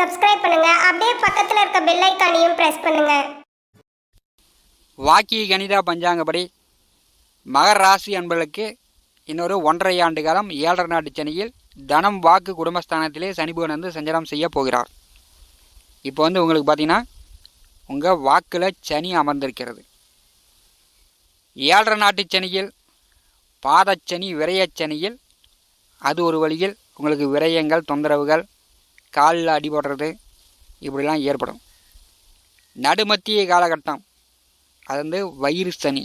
Subscribe பண்ணுங்க. அப்படியே பக்கத்தில் இருக்க பெல் ஐக்கானையும் பிரஸ் பண்ணுங்க. வாக்கிய கணிதா பஞ்சாங்கப்படி மகர ராசி அன்பர்களுக்கு இன்னொரு ஒன்றரை ஆண்டு காலம் ஏழரை நாட்டு சென்னையில் தனம் வாக்கு குடும்பஸ்தானத்திலே சனிபுவன் வந்து சஞ்சாரம் செய்ய போகிறார். இப்போ வந்து உங்களுக்கு பார்த்தீங்கன்னா உங்கள் வாக்கில் சனி அமர்ந்திருக்கிறது. ஏழரை நாட்டு சனியில் பாதச்சனி விரையச்சனியில் அது ஒரு வழியில் உங்களுக்கு விரயங்கள் தொந்தரவுகள் காலில் அடிபடுறது இப்படிலாம் ஏற்படும். நடுமத்திய காலகட்டம் அது வந்து வயிறு சனி.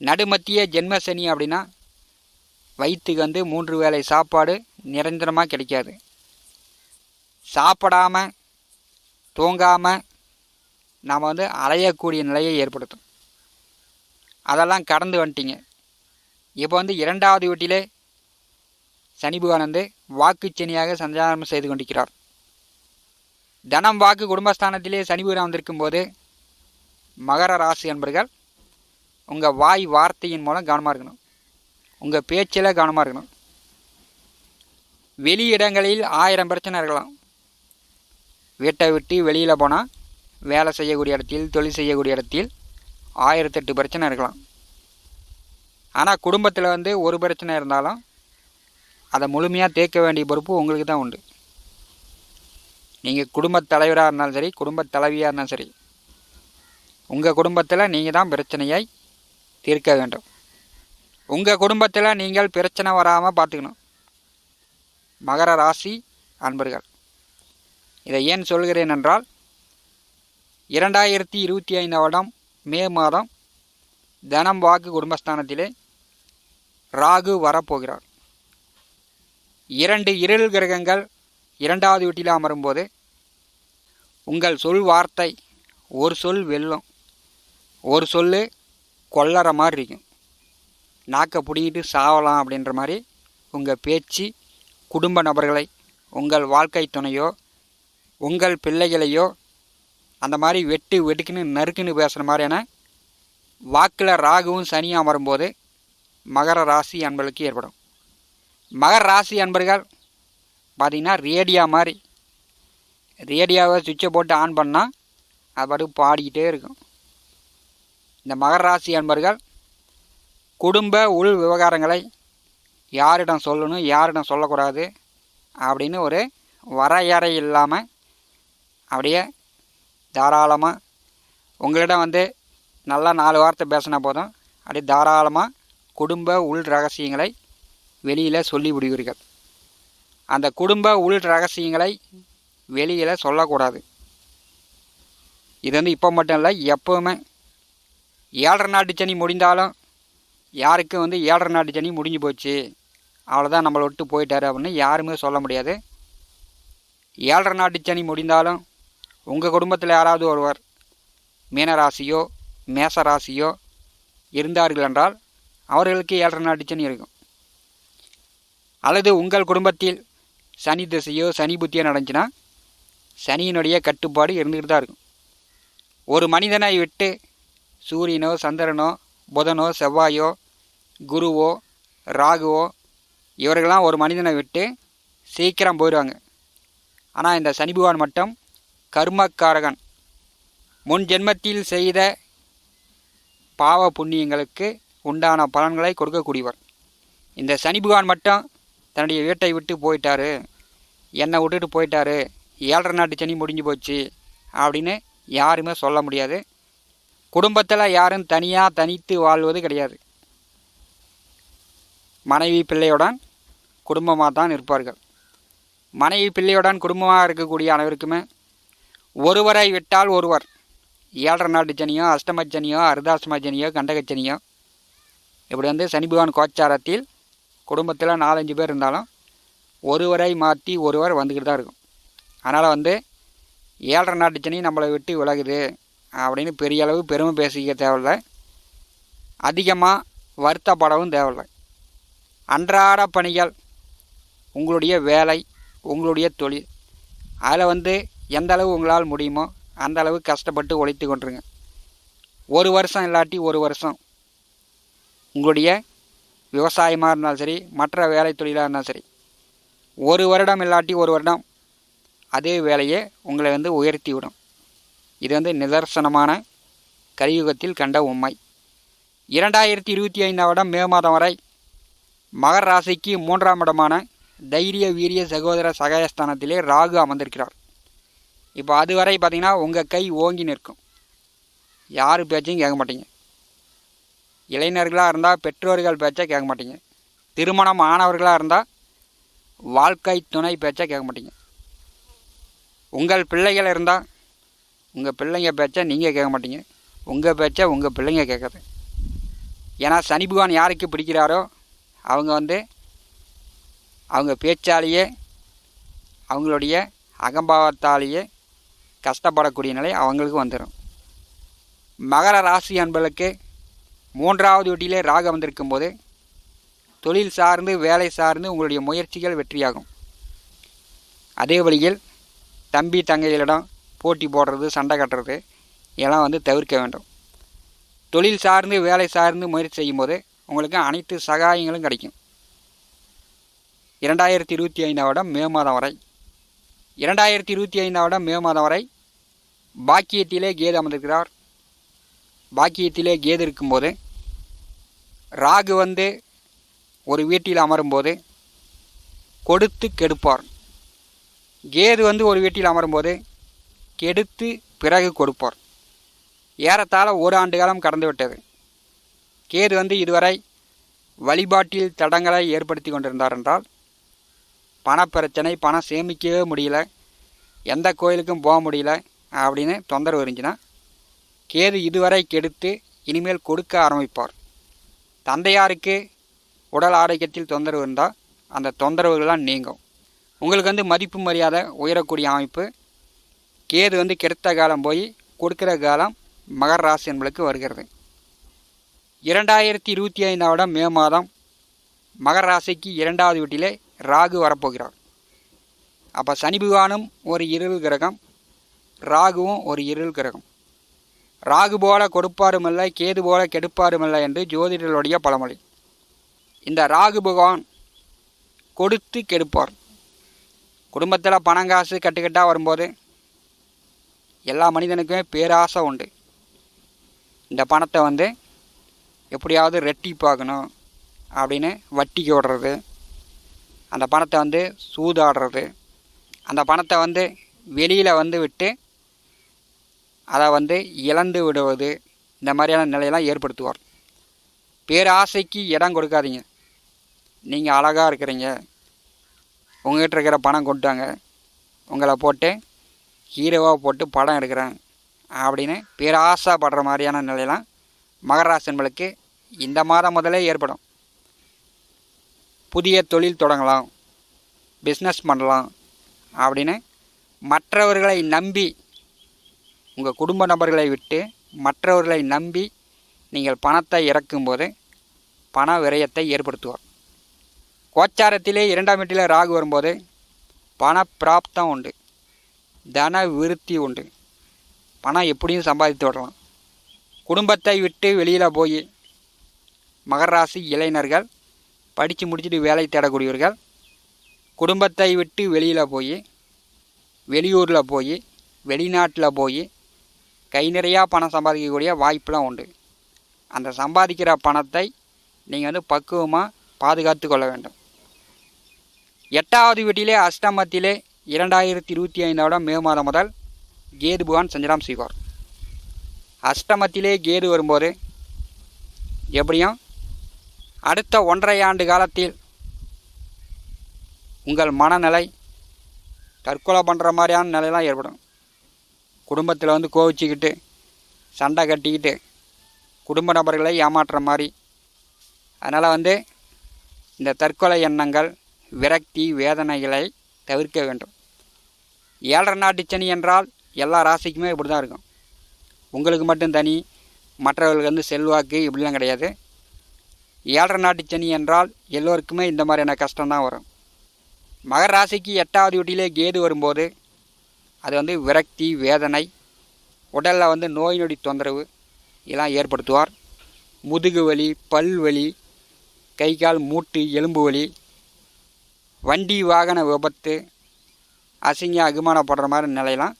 நடுமத்திய ஜென்ம சனி அப்படின்னா வயிற்றுக்கு வந்து மூன்று வேளை சாப்பாடு நிரந்தரமாக கிடைக்காது. சாப்பிடாம தூங்காமல் நாம் வந்து அலையக்கூடிய நிலையை ஏற்படுத்தும். அதெல்லாம் கடந்து வந்துட்டீங்க. இப்போ வந்து இரண்டாவது வீட்டிலே சனிபுகானந்து பகவான் வாக்குச்சனியாக சஞ்சாரம் செய்து கொண்டிருக்கிறார். தனம் வாக்கு குடும்பஸ்தானத்திலே சனி வந்திருக்கும் போது மகர ராசி என்பர்கள் உங்கள் வாய் வார்த்தையின் மூலம் கவனமாக இருக்கணும். உங்கள் பேச்சில் கவனமாக இருக்கணும். வெளி இடங்களில் ஆயிரம் பிரச்சனை இருக்கலாம். வீட்டை விட்டு வெளியில் போனால் வேலை செய்யக்கூடிய இடத்தில் தொழில் செய்யக்கூடிய இடத்தில் ஆயிரத்தெட்டு பிரச்சனை இருக்கலாம். ஆனால் குடும்பத்தில் வந்து ஒரு பிரச்சனை இருந்தாலும் அதை முழுமையாக தேக்க வேண்டிய பொறுப்பு உங்களுக்கு தான் உண்டு. நீங்கள் குடும்பத் தலைவராக இருந்தாலும் சரி குடும்பத் தலைவியாக இருந்தாலும் சரி உங்கள் குடும்பத்தில் நீங்கள் தான் பிரச்சனையை தீர்க்க வேண்டும். உங்கள் குடும்பத்தில் நீங்கள் பிரச்சனை வராமல் பார்த்துக்கணும். மகர ராசி அன்பர்கள் இதை ஏன் சொல்கிறேன் என்றால் இரண்டாயிரத்தி இருபத்தி ஐந்து வருடம் மே மாதம் தனம் வாக்கு குடும்பஸ்தானத்திலே ராகு வரப்போகிறார். இரண்டு இருள் கிரகங்கள் இரண்டாவது வீட்டில் அமரும்போது உங்கள் சொல் வார்த்தை ஒரு சொல் வெல்லும். ஒரு சொல் கொல்லற மாதிரி இருக்கும். நாக்கை பிடிக்கிட்டு சாவலாம் அப்படின்ற மாதிரி உங்கள் பேச்சு குடும்ப நபர்களை உங்கள் வாழ்க்கை துணையோ உங்கள் பிள்ளைகளையோ அந்த மாதிரி வெட்டு வெட்டுக்குன்னு நறுக்குன்னு பேசுகிற மாதிரியான வாக்கில் ராகுவும் சனியும் அமரும்போது மகர ராசி அன்பளுக்கு ஏற்படும். மகர் ராசி அன்பர்கள் பார்த்திங்கன்னா ரேடியா மாதிரி. ரேடியோவை சுவிட்சை போட்டு ஆன் பண்ணால் அது பாட்டுக்கு பாடிக்கிட்டே இருக்கும். இந்த மகர ராசி அன்பர்கள் குடும்ப உள் விவகாரங்களை யாரிடம் சொல்லணும் யாரிடம் சொல்லக்கூடாது அப்படின்னு ஒரு வரையறை இல்லாமல் அப்படியே தாராளமாக உங்களிடம் வந்து நல்லா நாலு வார்த்தை பேசினா போதும். அப்படியே தாராளமாக குடும்ப உள் ரகசியங்களை வெளியில் சொல்லி விடுவீர்கள் அந்த குடும்ப உள் ரகசியங்களை வெளியில் சொல்லக்கூடாது. இது வந்து இப்போ மட்டும் இல்லை எப்போவுமே ஏழரை நாட்டு சனி முடிந்தாலும் யாருக்கும் வந்து ஏழரை நாட்டு சனி முடிஞ்சு போச்சு அவ்வளோதான் நம்மளை விட்டு போயிட்டாரு அப்படின்னு யாருமே சொல்ல முடியாது. ஏழரை நாட்டு சனி முடிந்தாலும் உங்கள் குடும்பத்தில் யாராவது ஒருவர் மீனராசியோ மேசராசியோ இருந்தார்கள் என்றால் அவர்களுக்கு ஏழரை நாட்டு சனி இருக்கும். அல்லது உங்கள் குடும்பத்தில் சனி திசையோ சனி புத்தியோ நடந்துச்சுன்னா சனியினுடைய கட்டுப்பாடு இருந்துகிட்டு தான் இருக்கும். ஒரு மனிதனை விட்டு சூரியனோ சந்திரனோ புதனோ செவ்வாயோ குருவோ ராகுவோ இவர்கள்லாம் ஒரு மனிதனை விட்டு சீக்கிரம் போயிடுவாங்க. ஆனால் இந்த சனி பகவான் மட்டும் கர்மக்காரகன். முன் ஜென்மத்தில் செய்த பாவ புண்ணியங்களுக்கு உண்டான பலன்களை கொடுக்கக்கூடியவர். இந்த சனி பகவான் மட்டும் தன்னுடைய வீட்டை விட்டு போயிட்டாரு. என்னை விட்டுட்டு போயிட்டாரு. ஏழரை நாட்டு சனி முடிஞ்சு போச்சு அப்படின்னு யாருமே சொல்ல முடியாது. குடும்பத்தில் யாரும் தனியாக தனித்து வாழ்வது கிடையாது. மனைவி பிள்ளையுடன் குடும்பமாக தான் இருப்பார்கள். மனைவி பிள்ளையுடன் குடும்பமாக இருக்கக்கூடிய அனைவருக்குமே ஒருவரை விட்டால் ஒருவர் ஏழரை நாட்டு சனியோ அஷ்டமச்சனியோ சனியோ கண்டகச்சனியோ இப்படி வந்து சனி பகவான் கோச்சாரத்தில் குடும்பத்தில் நாலஞ்சு பேர் இருந்தாலும் ஒருவரை மாற்றி ஒருவர் வந்துக்கிட்டு தான் இருக்கும். அதனால் வந்து ஏழரை நாட்டு சனி நம்மளை விட்டு விலகுது அப்படின்னு பெரிய அளவு பெருமை பேசிக்க தேவையில்ல. அதிகமாக வருத்தப்படவும் தேவையில்லை. அன்றாட பணிகள் உங்களுடைய வேலை உங்களுடைய தொழில் அதில் வந்து எந்த அளவு உங்களால் முடியுமோ அந்த அளவு கஷ்டப்பட்டு உழைத்து கொண்டுருங்க. ஒரு வருஷம் இல்லாட்டி ஒரு வருஷம் உங்களுடைய விவசாயமாக இருந்தாலும் சரி மற்ற வேலை தொழிலாக இருந்தாலும் சரி ஒரு வருடம் இல்லாட்டி ஒரு வருடம் அதே வேலையை உங்களை வந்து உயர்த்தி விடும் இது வந்து நிதர்சனமான கலியுகத்தில் கண்ட உண்மை. இரண்டாயிரத்தி இருபத்தி ஐந்தாம் இடம் மே மாதம் வரை மகர ராசிக்கு மூன்றாம் இடமான தைரிய வீரிய சகோதர சகாயஸ்தானத்திலே ராகு அமர்ந்திருக்கிறார். இப்போ அதுவரை பார்த்தீங்கன்னா உங்கள் கை ஓங்கி நிற்கும். யார் பேச்சையும் கேட்க மாட்டீங்க. இளைஞர்களாக இருந்தால் பெற்றோர்கள் பேச்சை கேட்க மாட்டீங்க. திருமணம் ஆனவர்களாக இருந்தால் வாழ்க்கை துணை பேச்சை கேட்க மாட்டீங்க. உங்கள் பிள்ளைகள் இருந்தால் உங்கள் பிள்ளைங்க பேச்சை நீங்கள் கேட்க மாட்டீங்க. உங்கள் பேச்சை உங்கள் பிள்ளைங்க கேட்குது. ஏன்னா சனி பகவான் யாருக்கு பிடிக்கிறாரோ அவங்க வந்து அவங்க பேச்சாலேயே அவங்களுடைய அகம்பாவத்தாலேயே கஷ்டப்படக்கூடிய நிலை அவங்களுக்கு வந்துடும் மகர ராசி அன்பர்களுக்கு மூன்றாவது வீட்டிலே ராக வந்திருக்கும் போது தொழில் சார்ந்து வேலை சார்ந்து உங்களுடைய முயற்சிகள் வெற்றியாகும். அதே வழியில் தம்பி தங்கைகளிடம் போட்டி போடுறது சண்டை கட்டுறது இதெல்லாம் வந்து தவிர்க்க வேண்டும். தொழில் சார்ந்து வேலை சார்ந்து முயற்சி செய்யும்போது உங்களுக்கு அனைத்து சகாயங்களும் கிடைக்கும். இரண்டாயிரத்தி இருபத்தி ஐந்தாவிடம் மே மாதம் வரை. இரண்டாயிரத்தி இருபத்தி ஐந்தாம் மே மாதம் வரை பாக்கியத்திலே கேது அமர்ந்திருக்கிறார். பாக்கியத்திலே கேது இருக்கும்போது ராகு வந்து ஒரு வீட்டில் அமரும்போது கொடுத்து கெடுப்பார். கேது வந்து ஒரு வீட்டில் அமரும்போது கெடுத்து பிறகு கொடுப்பார். ஏறத்தாழ ஒரு ஆண்டு காலம் கடந்துவிட்டது. கேது வந்து இதுவரை வழிபாட்டில் தடங்களை ஏற்படுத்தி கொண்டிருந்தார் என்றால் பணப்பிரச்சனை பணம் சேமிக்கவே முடியல எந்த கோயிலுக்கும் போக முடியல அப்படின்னு தொந்தரவு இருந்துச்சுன்னா கேது இதுவரை கெடுத்து இனிமேல் கொடுக்க ஆரம்பிப்பார். தந்தையாருக்கு உடல் ஆரோக்கியத்தில் தொந்தரவு இருந்தால் அந்த தொந்தரவுகள்லாம் நீங்கும். உங்களுக்கு வந்து மதிப்பு மரியாதை உயரக்கூடிய அமைப்பு. கேது வந்து கெடுத்த காலம் போய் கொடுக்குற காலம் மகர ராசி என்பளுக்கு வருகிறது. இரண்டாயிரத்தி இருபத்தி ஐந்தாம் மே மாதம் மகர ராசிக்கு இரண்டாவது வீட்டிலே ராகு வரப்போகிறார். அப்போ சனி பகவானும் ஒரு இருள் கிரகம் ராகுவும் ஒரு இருள் கிரகம். ராகு போல கொடுப்பாருமல்ல கேது போல கெடுப்பாருமல்ல என்று ஜோதிடர்களுடைய பழமொழி. இந்த ராகு பகவான் கொடுத்து கெடுப்பார். குடும்பத்தில் பணம் காசு கட்டுக்கட்டாக வரும்போது எல்லா மனிதனுக்குமே பேராசை உண்டு. இந்த பணத்தை வந்து எப்படியாவது ரெட்டி பார்க்கணும் அப்படின்னு வட்டிக்கு விடுறது அந்த பணத்தை வந்து சூதாடுறது அந்த பணத்தை வந்து வெளியில் வந்து விட்டு அதை வந்து இழந்து விடுவது இந்த மாதிரியான நிலையெல்லாம் ஏற்படுத்துவார். பேராசைக்கு இடம் கொடுக்காதீங்க. நீங்கள் அழகாக இருக்கிறீங்க. உங்ககிட்ட இருக்கிற பணம் கொண்டாங்க உங்களை போட்டு ஹீரோவாக போட்டு படம் எடுக்கிறேன் அப்படின்னு பேராசைப்படுற மாதிரியான நிலையெல்லாம் மகராசன்களுக்கு இந்த மாதம் முதலே ஏற்படும். புதிய தொழில் தொடங்கலாம். பிஸ்னஸ் பண்ணலாம் அப்படின்னு மற்றவர்களை நம்பி உங்கள் குடும்ப நபர்களை விட்டு மற்றவர்களை நம்பி நீங்கள் பணத்தை இறக்கும்போது பண விரயத்தை ஏற்படுத்துவார். கோச்சாரத்திலே இரண்டாம் வீட்டில் ராகு வரும்போது பண பிராப்தம் உண்டு. தன விருத்தி உண்டு. பணம் எப்படியும் சம்பாதித்து விடலாம். குடும்பத்தை விட்டு வெளியில் போய் மகராசி இளைஞர்கள் படித்து முடிச்சுட்டு வேலை தேடக்கூடியவர்கள் குடும்பத்தை விட்டு வெளியில் போய் வெளியூரில் போய் வெளிநாட்டில் போய் கை நிறையா பணம் சம்பாதிக்கக்கூடிய வாய்ப்பெலாம் உண்டு. அந்த சம்பாதிக்கிற பணத்தை நீங்கள் வந்து பக்குவமாக பாதுகாத்து கொள்ள வேண்டும். எட்டாவது வீட்டிலே அஷ்டமத்திலே இரண்டாயிரத்தி இருபத்தி ஐந்தாம் மே மாதம் முதல் கேது புகான் சஞ்சலம் செய்வார். அஷ்டமத்திலே கேது வரும்போது எப்படியும் அடுத்த ஒன்றரை ஆண்டு காலத்தில் உங்கள் மனநிலை தற்கொலை பண்ணுற மாதிரியான நிலையெல்லாம் ஏற்படும். குடும்பத்தில் வந்து கோவிச்சிக்கிட்டு சண்டை கட்டிக்கிட்டு குடும்ப நபர்களை ஏமாற்றுற மாதிரி. அதனால் வந்து இந்த தற்கொலை எண்ணங்கள் விரக்தி வேதனைகளை தவிர்க்க வேண்டும். ஏழரை நாட்டு சனி என்றால் எல்லா ராசிக்குமே இப்படி தான் இருக்கும். உங்களுக்கு மட்டும் தனி மற்றவர்களுக்கு வந்து செல்வாக்கு இப்படிலாம் கிடையாது. ஏழரை நாட்டு சனி என்றால் எல்லோருக்குமே இந்த மாதிரியான கஷ்டம்தான் வரும். மகர ராசிக்கு எட்டாவது வீட்டிலே கேது வரும்போது அது வந்து விரக்தி வேதனை உடலில் வந்து நோய் நொடி தொந்தரவு இதெல்லாம் ஏற்படுத்துவார். முதுகு வலி பல் வலி கை கால் மூட்டு எலும்பு வலி வண்டி வாகன விபத்து அசிங்க அகுமானப்படுற மாதிரி நிலையெல்லாம்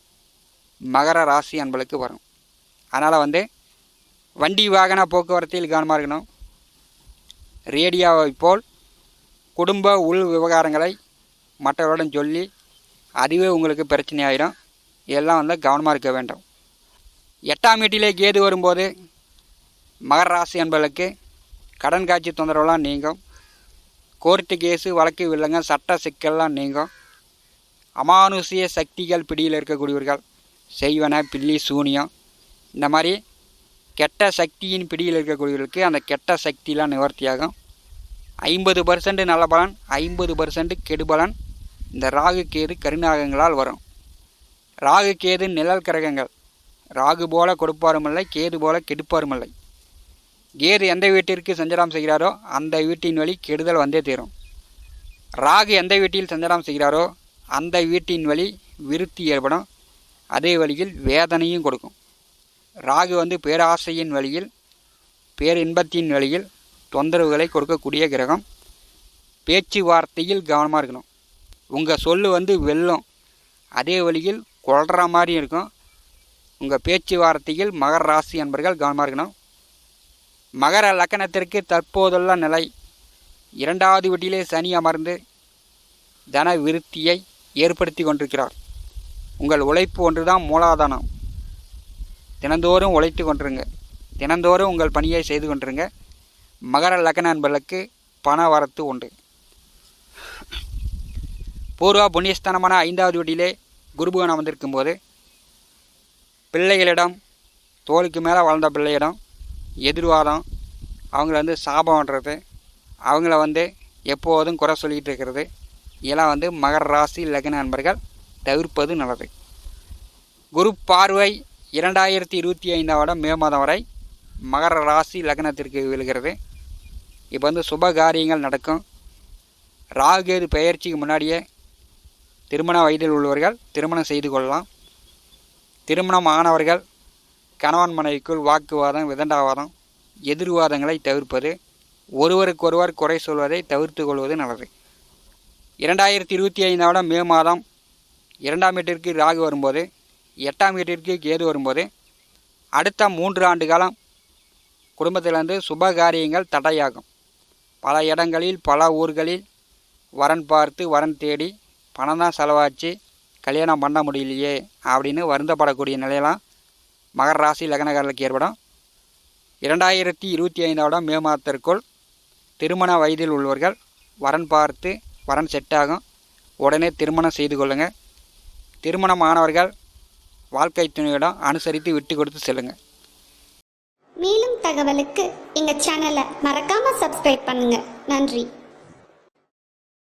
மகர ராசி அன்பளுக்கு வரும். அதனால் வந்து வண்டி வாகன போக்குவரத்தில் கவனமாக இருக்கணும். ரேடியோவை போல் குடும்ப உள் விவகாரங்களை மற்றவரிடம் சொல்லி அதுவே உங்களுக்கு பிரச்சனை ஆயிடும் இதெல்லாம் வந்து கவனமாக இருக்க வேண்டும். எட்டாம் வீட்டிலே கேது வரும்போது மகர ராசி என்பதற்கு கடன் காட்சி தொந்தரவுலாம் நீங்கும். கோர்ட்டு கேஸு வழக்கு வில்லங்க சட்ட சிக்கல்லாம் நீங்கும். அமானுஷிய சக்திகள் பிடியில் இருக்கக்கூடியவர்கள் செய்வன பில்லி சூனியம். இந்த மாதிரி கெட்ட சக்தியின் பிடியில் இருக்கக்கூடியவர்களுக்கு அந்த கெட்ட சக்தியெலாம் நிவர்த்தியாகும். ஐம்பது பர்சன்ட் நல்ல பலன் ஐம்பது பர்சன்ட் கெடுபலன் இந்த ராகு கேது கருநாகங்களால் வரும். ராகு கேது நிழல் கிரகங்கள். ராகு போல கொடுப்பாருமில்லை கேது போல கெடுப்பாருமில்லை. கேது எந்த வீட்டிற்கு சஞ்சாரம் செய்கிறாரோ அந்த வீட்டின் வழி கெடுதல் வந்தே தீரும். ராகு எந்த வீட்டில் சஞ்சாரம் செய்கிறாரோ அந்த வீட்டின் வழி விருத்தி ஏற்படும். அதே வழியில் வேதனையும் கொடுக்கும். ராகு வந்து பேராசையின் வழியில் பேரின்பத்தின் வழியில் தொந்தரவுகளை கொடுக்கக்கூடிய கிரகம். பேச்சுவார்த்தையில் கவனமாக இருக்கணும். உங்கள் சொல் வந்து வெல்லும். அதே வழியில் கொள்கிற மாதிரி இருக்கும். உங்கள் பேச்சுவார்த்தையில் மகர ராசி என்பர்கள் கவனமாக இருக்கணும். மகர லக்கணத்திற்கு தற்போதுள்ள நிலை இரண்டாவது வீட்டிலே சனி அமர்ந்து தன விருத்தியை ஏற்படுத்தி கொண்டிருக்கிறார். உங்கள் உழைப்பு ஒன்றுதான் மூலாதானம். தினந்தோறும் உழைத்து கொண்டிருங்க. தினந்தோறும் உங்கள் பணியை செய்து கொண்டிருங்க. மகர லக்கண அன்பர்களுக்கு பண வரத்து உண்டு. பூர்வா புண்ணியஸ்தானமான ஐந்தாவது வீட்டிலே குருபுகணம் வந்திருக்கும் போது பிள்ளைகளிடம் தோலுக்கு மேலே வளர்ந்த பிள்ளையிடம் எதிர்வாதம் அவங்கள வந்து சாபம் பண்ணுறது அவங்கள வந்து எப்போதும் குறை சொல்லிகிட்டு இருக்கிறது இதெல்லாம் வந்து மகர ராசி லக்ன நண்பர்கள் தவிர்ப்பது நல்லது. குரு பார்வை இரண்டாயிரத்தி இருபத்தி ஐந்தாம் வருடம் மே மாதம் வரை மகர ராசி லக்னத்திற்கு விழுகிறது. இப்போ வந்து சுப காரியங்கள் நடக்கும் ராகுகேது பெயர்ச்சிக்கு முன்னாடியே திருமண வயதில் உள்ளவர்கள் திருமணம் செய்து கொள்ளலாம். திருமணம் ஆனவர்கள் கணவன் மனைவிக்குள் வாக்குவாதம் விதண்டாவாதம் எதிர்வாதங்களை தவிர்ப்பது ஒருவருக்கொருவர் குறை சொல்வதை தவிர்த்து கொள்வது நல்லது. இரண்டாயிரத்தி இருபத்தி ஐந்தாம் மே மாதம் இரண்டாம் வீட்டிற்கு ராகு வரும்போது எட்டாம் வீட்டிற்கு கேது வரும்போது அடுத்த மூன்று ஆண்டு காலம் குடும்பத்திலிருந்து சுப காரியங்கள் தடையாகும். பல இடங்களில் பல ஊர்களில் வரன் பார்த்து வரன் தேடி பணம் தான் செலவாச்சு கல்யாணம் பண்ண முடியலையே அப்படின்னு வருந்தப்படக்கூடிய நிலையெல்லாம் மகர ராசி லக்னகாரர்களுக்கு ஏற்படும். இரண்டாயிரத்தி இருபத்தி ஐந்தாவடம் மே மாதத்திற்குள் திருமண வயதில் உள்ளவர்கள் வரன் பார்த்து வரன் செட் ஆகும். உடனே திருமணம் செய்து கொள்ளுங்கள் திருமணமானவர்கள் வாழ்க்கை துணையிடம் அனுசரித்து விட்டு கொடுத்து செல்லுங்கள் மேலும் தகவலுக்கு எங்கள் சேனலை மறக்காமல் சப்ஸ்கிரைப் பண்ணுங்கள் நன்றி.